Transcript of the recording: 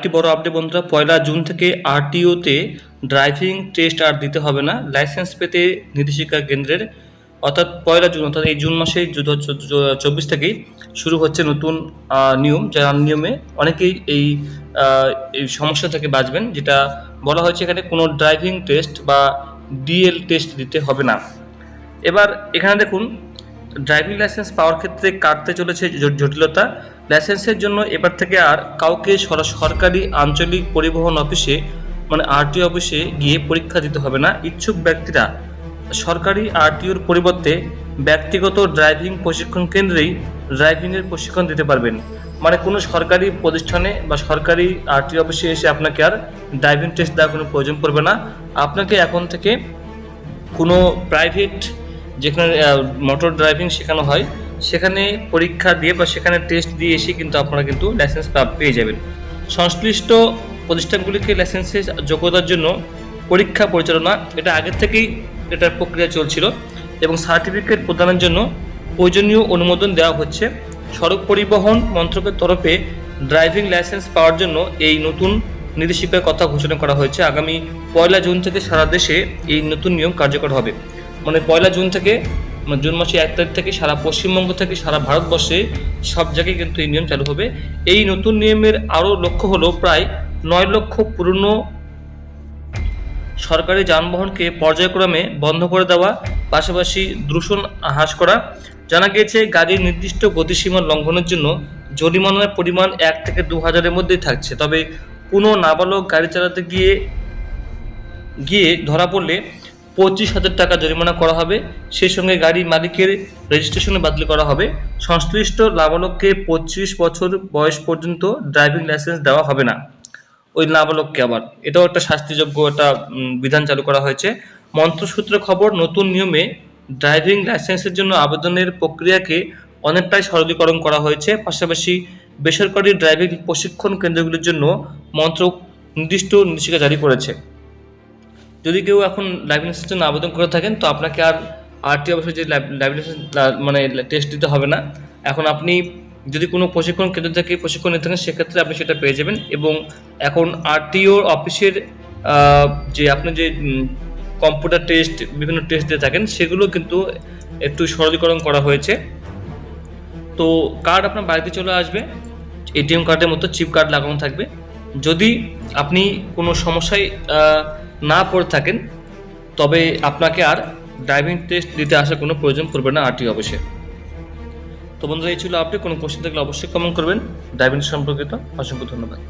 আরেকটি বড় আপডেট বন্ধুরা, পয়লা জুন থেকে আরটিওতে ড্রাইভিং টেস্ট আর দিতে হবে না। লাইসেন্স পেতে নির্দেশিকা কেন্দ্রের, অর্থাৎ পয়লা জুন, অর্থাৎ এই জুন মাসে চব্বিশ থেকেই শুরু হচ্ছে নতুন নিয়ম, যার নিয়মে অনেকেই এই এই সমস্যা থেকে বাঁচবেন, যেটা বলা হয়েছে এখানে কোনো ড্রাইভিং টেস্ট বা ডিএল টেস্ট দিতে হবে না। এবার এখানে দেখুন ড্রাইভিং লাইসেন্স পাওয়ার ক্ষেত্রে কাটতে চলেছে জটিলতা। লাইসেন্সের জন্য এবার থেকে আর কাউকে সরা- সরকারি আঞ্চলিক পরিবহন অফিসে মানে আরটিও অফিসে গিয়ে পরীক্ষা দিতে হবে না। ইচ্ছুক ব্যক্তিরা সরকারি আরটিওর পরিবর্তে ব্যক্তিগত ড্রাইভিং প্রশিক্ষণ কেন্দ্রেই ড্রাইভিংয়ের প্রশিক্ষণ দিতে পারবেন। মানে কোনো সরকারি প্রতিষ্ঠানে বা সরকারি আরটিও অফিসে এসে আপনাকে আর ড্রাইভিং টেস্ট দেওয়ার কোনো প্রয়োজন পড়বে না। আপনাকে এখন থেকে কোনো প্রাইভেট যেখানে মোটর ড্রাইভিং শেখানো হয় সেখানে পরীক্ষা দিয়ে বা সেখানে টেস্ট দিয়ে এসে কিন্তু আপনারা কিন্তু লাইসেন্স পেয়ে যাবেন। সংশ্লিষ্ট প্রতিষ্ঠানগুলিকে লাইসেন্সের যোগ্যতার জন্য পরীক্ষা পরিচালনা, এটা আগের থেকেই এটার প্রক্রিয়া চলছিল এবং সার্টিফিকেট প্রদানের জন্য প্রয়োজনীয় অনুমোদন দেওয়া হচ্ছে। সড়ক পরিবহন মন্ত্রকের তরফে ড্রাইভিং লাইসেন্স পাওয়ার জন্য এই নতুন নির্দেশিকার কথা ঘোষণা করা হয়েছে। আগামী পয়লা জুন থেকে সারা দেশে এই নতুন নিয়ম কার্যকর হবে। মানে পয়লা জুন থেকে জুন মাসে এক তারিখ থেকে সারা পশ্চিমবঙ্গ থেকে সারা ভারতবর্ষে সব জায়গায় কিন্তু এই নিয়ম চালু হবে। এই নতুন নিয়মের আরও লক্ষ্য হলো প্রায় নয় লক্ষ পুরনো সরকারি যানবাহনকে পর্যায়ক্রমে বন্ধ করে দেওয়া, পাশাপাশি দূষণ হ্রাস করা। জানা গিয়েছে, গাড়ির নির্দিষ্ট গতিসীমা লঙ্ঘনের জন্য জরিমানার পরিমাণ এক থেকে দু হাজারের মধ্যেই থাকছে। তবে কোনো নাবালক গাড়ি চালাতে গিয়ে গিয়ে ধরা পড়লে পঁচিশ হাজার টাকা জরিমানা করা হবে। সেই সঙ্গে গাড়ি মালিকের রেজিস্ট্রেশনে বাতিল করা হবে। সংশ্লিষ্ট নাবালককে পঁচিশ বছর বয়স পর্যন্ত ড্রাইভিং লাইসেন্স দেওয়া হবে না। ওই নাবালককে আবার। এটাও একটা শাস্তিযোগ্য একটা বিধান চালু করা হয়েছে। মন্ত্রসূত্রে খবর, নতুন নিয়মে ড্রাইভিং লাইসেন্সের জন্য আবেদনের প্রক্রিয়াকে অনেকটাই সরলীকরণ করা হয়েছে। পাশাপাশি বেসরকারি ড্রাইভিং প্রশিক্ষণ কেন্দ্রগুলির জন্য মন্ত্রক নির্দিষ্ট নির্দেশিকা জারি করেছে। যদি কেউ এখন ড্রাইভিং লাইসেন্সের জন্য আবেদন করে থাকেন, তো আপনাকে আর আরটি অবশ্যই যে ড্রাইভিং লাইসেন্স মানে টেস্ট দিতে হবে না। এখন আপনি যদি কোনো প্রশিক্ষণ কেন্দ্র থেকে প্রশিক্ষণ নিতে থাকেন, সেক্ষেত্রে আপনি সেটা পেয়ে যাবেন এবং এখন আরটিওর অফিসের যে আপনি যে কম্পিউটার টেস্ট বিভিন্ন টেস্ট দিয়ে থাকেন, সেগুলো কিন্তু একটু সরলীকরণ করা হয়েছে। তো কার্ড আপনার বাড়িতে চলে আসবে এটিএম কার্ডের মতো চিপ কার্ড লাগানো থাকবে। যদি আপনি কোনো সমস্যায় না পড়ে থাকেন, তবে আপনাকে আর ড্রাইভিং টেস্ট দিতে আসার কোনো প্রয়োজন পড়বে না আরটি অফিসে। তো বন্ধুরা, এই ছিল আপনি কোনো কোশ্চেন থাকলে অবশ্যই কমেন্ট করবেন। ড্রাইভিং সম্পর্কিত অসংখ্য ধন্যবাদ।